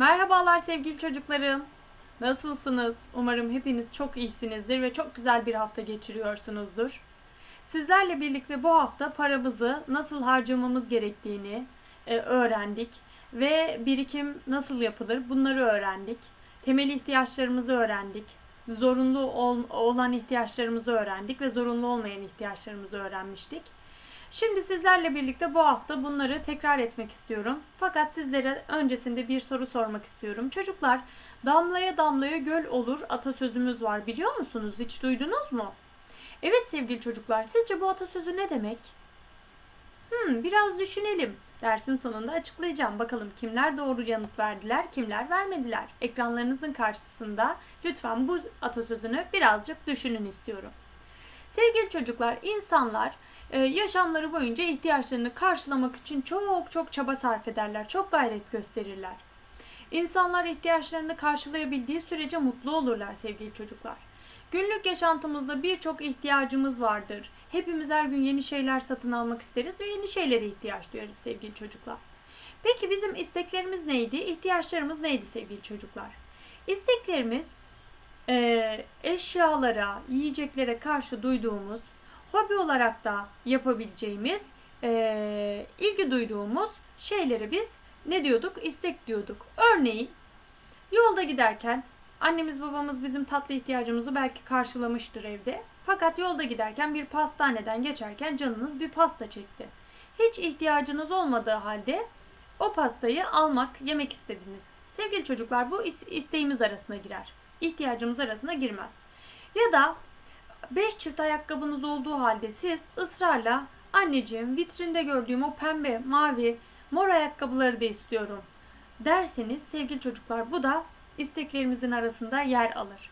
Merhabalar sevgili çocuklarım. Nasılsınız? Umarım hepiniz çok iyisinizdir ve çok güzel bir hafta geçiriyorsunuzdur. Sizlerle birlikte bu hafta paramızı nasıl harcamamız gerektiğini e, öğrendik ve birikim nasıl yapılır bunları öğrendik. Temel ihtiyaçlarımızı öğrendik. Zorunlu ol- olan ihtiyaçlarımızı öğrendik ve zorunlu olmayan ihtiyaçlarımızı öğrenmiştik. Şimdi sizlerle birlikte bu hafta bunları tekrar etmek istiyorum. Fakat sizlere öncesinde bir soru sormak istiyorum. Çocuklar, damlaya damlaya göl olur atasözümüz var biliyor musunuz? Hiç duydunuz mu? Evet sevgili çocuklar, sizce bu atasözü ne demek? Hmm, biraz düşünelim. Dersin sonunda açıklayacağım. Bakalım kimler doğru yanıt verdiler, kimler vermediler. Ekranlarınızın karşısında lütfen bu atasözünü birazcık düşünün istiyorum. Sevgili çocuklar, insanlar yaşamları boyunca ihtiyaçlarını karşılamak için çok çok çaba sarf ederler, çok gayret gösterirler. İnsanlar ihtiyaçlarını karşılayabildiği sürece mutlu olurlar sevgili çocuklar. Günlük yaşantımızda birçok ihtiyacımız vardır. Hepimiz her gün yeni şeyler satın almak isteriz ve yeni şeylere ihtiyaç duyarız sevgili çocuklar. Peki bizim isteklerimiz neydi? İhtiyaçlarımız neydi sevgili çocuklar? İsteklerimiz eşyalara, yiyeceklere karşı duyduğumuz, hobi olarak da yapabileceğimiz, e, ilgi duyduğumuz şeyleri biz ne diyorduk? İstek diyorduk. Örneğin yolda giderken annemiz babamız bizim tatlı ihtiyacımızı belki karşılamıştır evde. Fakat yolda giderken bir pastaneden geçerken canınız bir pasta çekti. Hiç ihtiyacınız olmadığı halde o pastayı almak, yemek istediniz. Sevgili çocuklar bu is- isteğimiz arasına girer. İhtiyacımız arasına girmez. Ya da 5 çift ayakkabınız olduğu halde siz ısrarla anneciğim vitrinde gördüğüm o pembe, mavi, mor ayakkabıları da istiyorum derseniz sevgili çocuklar bu da isteklerimizin arasında yer alır.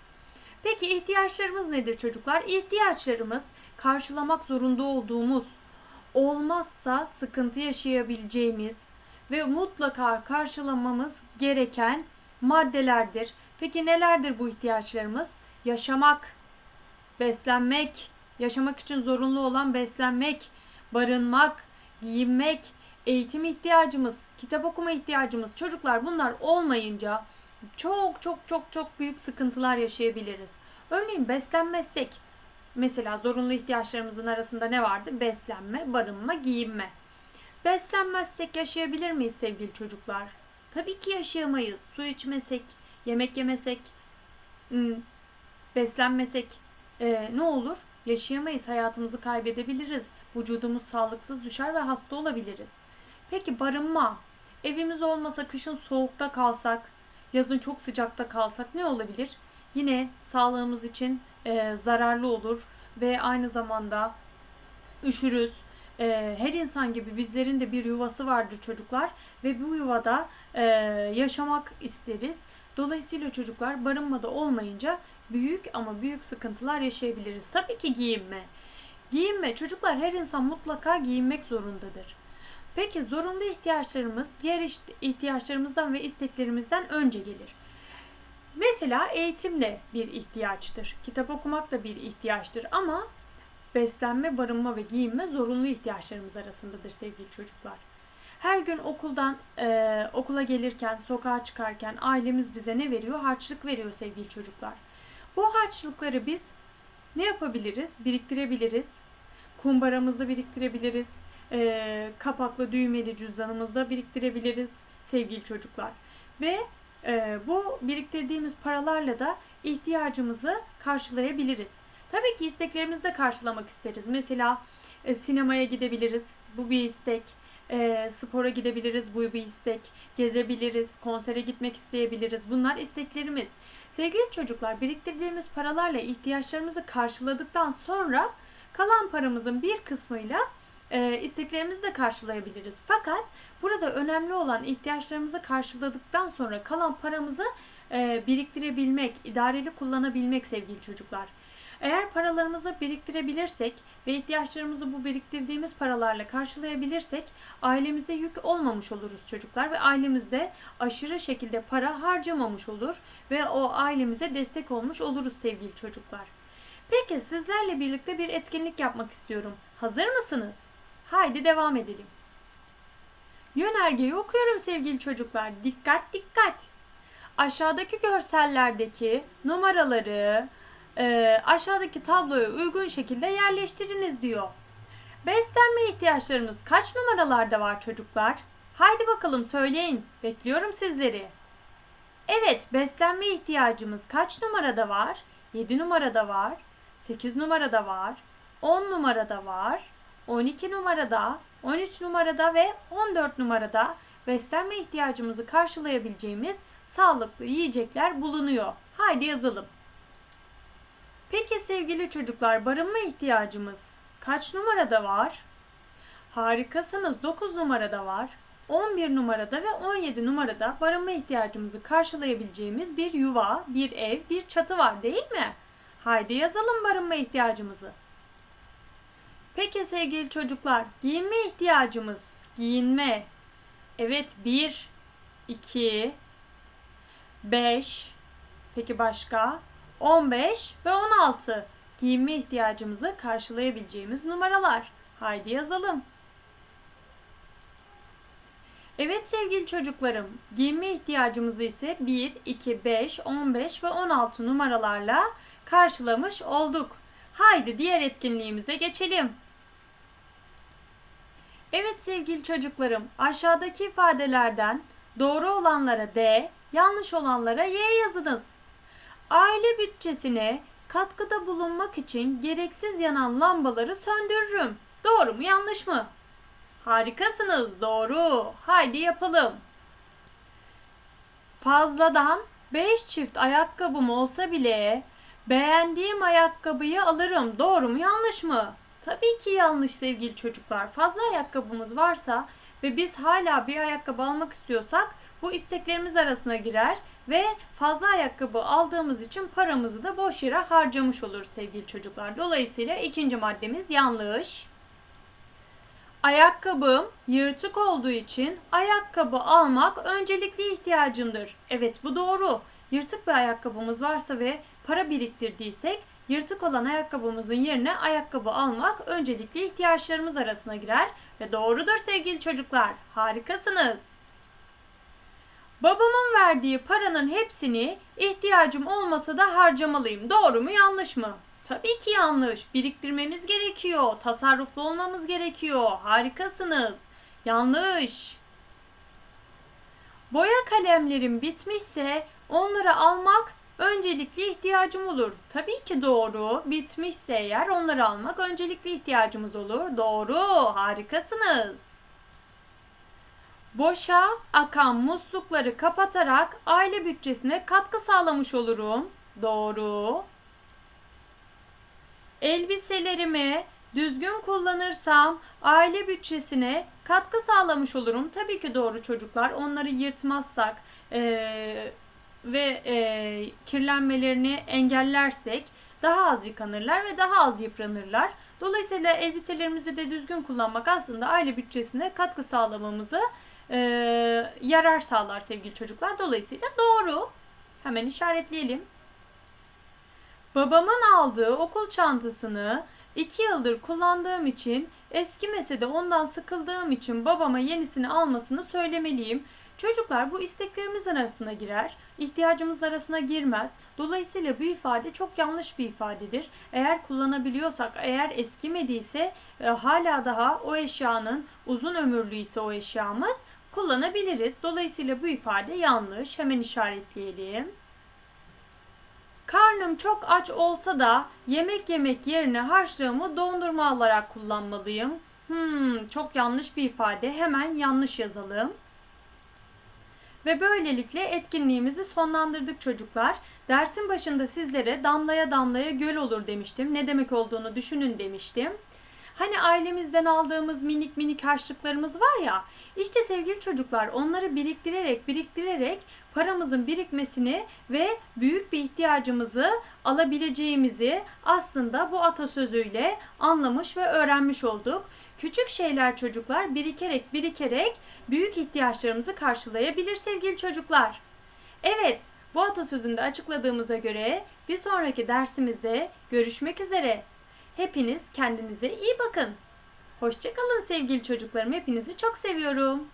Peki ihtiyaçlarımız nedir çocuklar? İhtiyaçlarımız karşılamak zorunda olduğumuz, olmazsa sıkıntı yaşayabileceğimiz ve mutlaka karşılamamız gereken maddelerdir. Peki nelerdir bu ihtiyaçlarımız? Yaşamak, beslenmek, yaşamak için zorunlu olan beslenmek, barınmak, giyinmek, eğitim ihtiyacımız, kitap okuma ihtiyacımız. Çocuklar bunlar olmayınca çok çok çok çok büyük sıkıntılar yaşayabiliriz. Örneğin beslenmezsek mesela zorunlu ihtiyaçlarımızın arasında ne vardı? Beslenme, barınma, giyinme. Beslenmezsek yaşayabilir miyiz sevgili çocuklar? Tabii ki yaşayamayız. Su içmesek, yemek yemesek, hmm, beslenmesek e, ne olur? Yaşayamayız, hayatımızı kaybedebiliriz. Vücudumuz sağlıksız düşer ve hasta olabiliriz. Peki barınma. Evimiz olmasa kışın soğukta kalsak, yazın çok sıcakta kalsak ne olabilir? Yine sağlığımız için e, zararlı olur ve aynı zamanda üşürüz. E, her insan gibi bizlerin de bir yuvası vardır çocuklar ve bu yuvada e, yaşamak isteriz. Dolayısıyla çocuklar barınmada olmayınca büyük ama büyük sıkıntılar yaşayabiliriz. Tabii ki giyinme. Giyinme. Çocuklar her insan mutlaka giyinmek zorundadır. Peki zorunlu ihtiyaçlarımız diğer ihtiyaçlarımızdan ve isteklerimizden önce gelir. Mesela eğitim de bir ihtiyaçtır. Kitap okumak da bir ihtiyaçtır ama beslenme, barınma ve giyinme zorunlu ihtiyaçlarımız arasındadır sevgili çocuklar. Her gün okuldan e, okula gelirken, sokağa çıkarken ailemiz bize ne veriyor? Harçlık veriyor sevgili çocuklar. Bu harçlıkları biz ne yapabiliriz? Biriktirebiliriz. Kumbaramızda biriktirebiliriz. E, kapaklı düğmeli cüzdanımızda biriktirebiliriz sevgili çocuklar. Ve e, bu biriktirdiğimiz paralarla da ihtiyacımızı karşılayabiliriz. Tabii ki isteklerimizi de karşılamak isteriz. Mesela e, sinemaya gidebiliriz. Bu bir istek. E, spora gidebiliriz. Bu bir istek. Gezebiliriz. Konsere gitmek isteyebiliriz. Bunlar isteklerimiz. Sevgili çocuklar biriktirdiğimiz paralarla ihtiyaçlarımızı karşıladıktan sonra kalan paramızın bir kısmıyla e, isteklerimizi de karşılayabiliriz. Fakat burada önemli olan ihtiyaçlarımızı karşıladıktan sonra kalan paramızı e, biriktirebilmek, idareli kullanabilmek sevgili çocuklar. Eğer paralarımızı biriktirebilirsek ve ihtiyaçlarımızı bu biriktirdiğimiz paralarla karşılayabilirsek ailemize yük olmamış oluruz çocuklar ve ailemizde aşırı şekilde para harcamamış olur ve o ailemize destek olmuş oluruz sevgili çocuklar. Peki sizlerle birlikte bir etkinlik yapmak istiyorum. Hazır mısınız? Haydi devam edelim. Yönergeyi okuyorum sevgili çocuklar. Dikkat dikkat. aşağıdaki görsellerdeki numaraları e, aşağıdaki tabloya uygun şekilde yerleştiriniz diyor. Beslenme ihtiyaçlarımız kaç numaralarda var çocuklar? Haydi bakalım söyleyin. Bekliyorum sizleri. Evet, beslenme ihtiyacımız kaç numarada var? 7 numarada var, 8 numarada var, 10 numarada var, 12 numarada, 13 numarada ve 14 numarada beslenme ihtiyacımızı karşılayabileceğimiz sağlıklı yiyecekler bulunuyor. Haydi yazalım. Peki sevgili çocuklar barınma ihtiyacımız kaç numarada var? Harikasınız 9 numarada var. 11 numarada ve 17 numarada barınma ihtiyacımızı karşılayabileceğimiz bir yuva, bir ev, bir çatı var değil mi? Haydi yazalım barınma ihtiyacımızı. Peki sevgili çocuklar, giyinme ihtiyacımız. Giyinme. Evet 1, 2, 5, peki başka? 15 ve 16. Giyinme ihtiyacımızı karşılayabileceğimiz numaralar. Haydi yazalım. Evet sevgili çocuklarım, giyinme ihtiyacımızı ise 1, 2, 5, 15 ve 16 numaralarla karşılamış olduk. Haydi diğer etkinliğimize geçelim. Evet sevgili çocuklarım, aşağıdaki ifadelerden doğru olanlara D, yanlış olanlara Y yazınız. Aile bütçesine katkıda bulunmak için gereksiz yanan lambaları söndürürüm. Doğru mu yanlış mı? Harikasınız. Doğru. Haydi yapalım. Fazladan 5 çift ayakkabım olsa bile beğendiğim ayakkabıyı alırım. Doğru mu yanlış mı? Tabii ki yanlış sevgili çocuklar. Fazla ayakkabımız varsa ve biz hala bir ayakkabı almak istiyorsak bu isteklerimiz arasına girer ve fazla ayakkabı aldığımız için paramızı da boş yere harcamış olur sevgili çocuklar. Dolayısıyla ikinci maddemiz yanlış. Ayakkabım yırtık olduğu için ayakkabı almak öncelikli ihtiyacımdır. Evet bu doğru. Yırtık bir ayakkabımız varsa ve para biriktirdiysek yırtık olan ayakkabımızın yerine ayakkabı almak öncelikli ihtiyaçlarımız arasına girer ve doğrudur sevgili çocuklar. Harikasınız. Babamın verdiği paranın hepsini ihtiyacım olmasa da harcamalıyım. Doğru mu yanlış mı? Tabii ki yanlış. Biriktirmemiz gerekiyor. Tasarruflu olmamız gerekiyor. Harikasınız. Yanlış. Boya kalemlerim bitmişse onları almak öncelikli ihtiyacım olur. Tabii ki doğru. Bitmişse eğer onları almak öncelikli ihtiyacımız olur. Doğru. Harikasınız. Boşa akan muslukları kapatarak aile bütçesine katkı sağlamış olurum. Doğru. Elbiselerimi düzgün kullanırsam aile bütçesine katkı sağlamış olurum. Tabii ki doğru çocuklar. Onları yırtmazsak ee, ve e, kirlenmelerini engellersek daha az yıkanırlar ve daha az yıpranırlar. Dolayısıyla elbiselerimizi de düzgün kullanmak aslında aile bütçesine katkı sağlamamızı e, yarar sağlar sevgili çocuklar. Dolayısıyla doğru. Hemen işaretleyelim. Babamın aldığı okul çantasını iki yıldır kullandığım için eskimese de ondan sıkıldığım için babama yenisini almasını söylemeliyim. Çocuklar bu isteklerimiz arasına girer, ihtiyacımız arasına girmez. Dolayısıyla bu ifade çok yanlış bir ifadedir. Eğer kullanabiliyorsak, eğer eskimediyse e, hala daha o eşyanın uzun ömürlü ise o eşyamız kullanabiliriz. Dolayısıyla bu ifade yanlış. Hemen işaretleyelim. Karnım çok aç olsa da yemek yemek yerine harçlığımı dondurma alarak kullanmalıyım. Hmm, çok yanlış bir ifade. Hemen yanlış yazalım. Ve böylelikle etkinliğimizi sonlandırdık çocuklar. Dersin başında sizlere damlaya damlaya göl olur demiştim. Ne demek olduğunu düşünün demiştim. Hani ailemizden aldığımız minik minik harçlıklarımız var ya. İşte sevgili çocuklar onları biriktirerek biriktirerek paramızın birikmesini ve büyük bir ihtiyacımızı alabileceğimizi aslında bu atasözüyle anlamış ve öğrenmiş olduk. Küçük şeyler çocuklar birikerek birikerek büyük ihtiyaçlarımızı karşılayabilir sevgili çocuklar. Evet, bu atasözünde açıkladığımıza göre bir sonraki dersimizde görüşmek üzere. Hepiniz kendinize iyi bakın. Hoşçakalın sevgili çocuklarım. Hepinizi çok seviyorum.